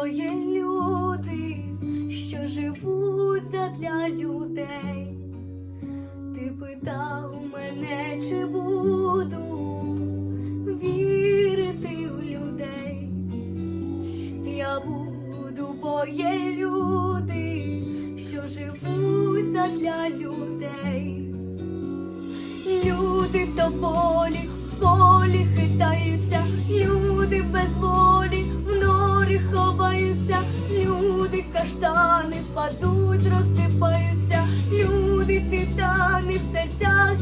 бо є люди, що живуть задля людей. Ти питав мене, чи буду вірити в людей. Я буду, бо є люди, що живуть задля людей. Люди тополі каштани падуть, розсипаються, люди титани в серцях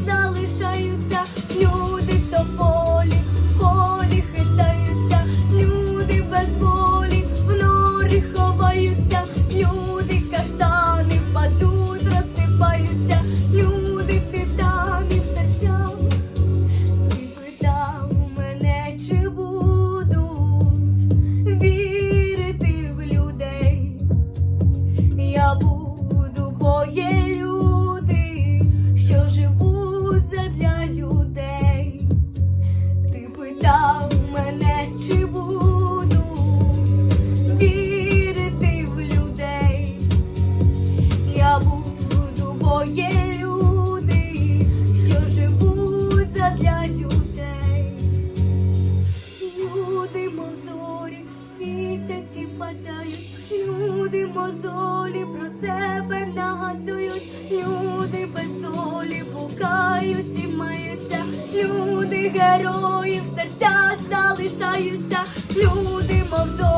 є люди, що живуть задля людей. Люди мозолі світять і падають, люди мозолі про себе нагадують, люди без долі блукають і маються, люди герої в серцях залишаються, люди мозолі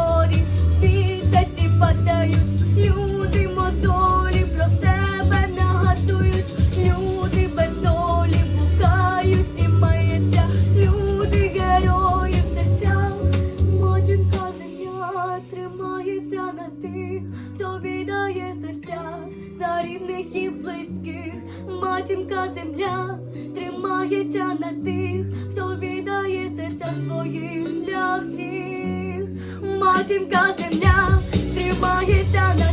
хто серця за рідних і близьких, матінка земля тримається на тих, хто віддає серця своїх для всіх, матінка земля тримається на